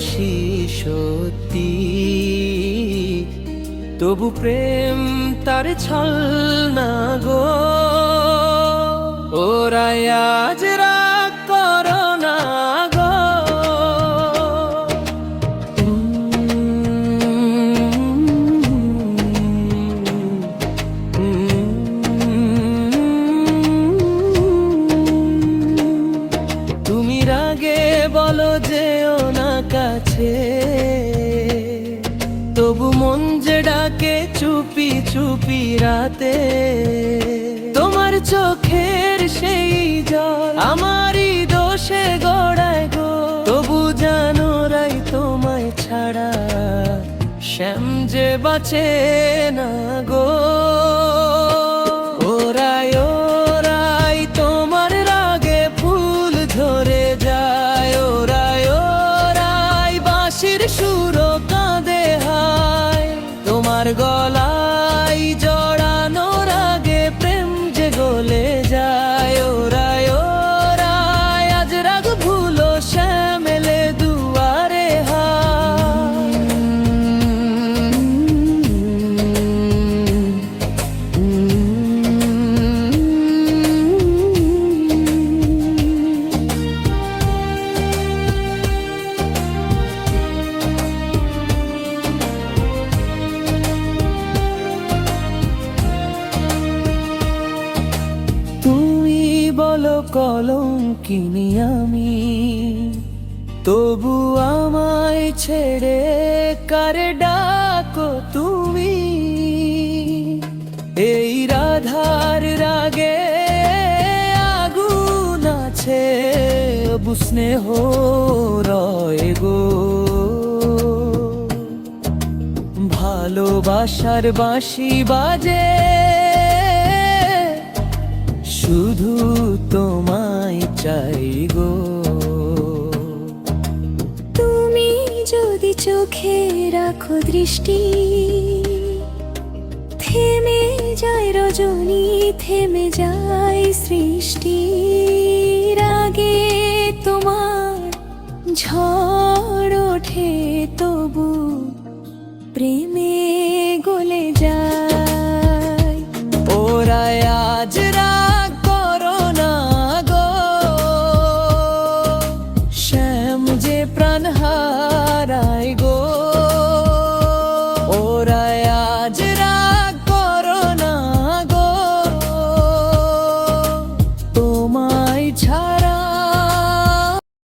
শ্যাম সত্যি। তবু প্রেম তার ছল না গো। ওরা আজ রাগ করো না গো। তুমি রাগে বলো যেও কাছে তবু মন যে ডাকে চুপি চুপি রাতে, তোমার চোখের সেই জল আমারই দোষে গড়ায় গো। তবু জানো রাই তোমায় ছাড়া শ্যাম যে বাঁচে না গো। বলো কলম কিনি আমি। তবু আমায় ছেড়ে কার ডাকো তুমি? এই রাধার রাগে আগুন আছে বুসনে রয় গো। ভালোবাসার বাঁশি বাজে শুধু তোমায় চাই গো। তুমি যদি চোখে রাখো দৃষ্টি, থেমে যায় রজনী, থেমে যায় সৃষ্টি। রাগে তোমার ঝড় ওঠে তবু প্রেমে হারাই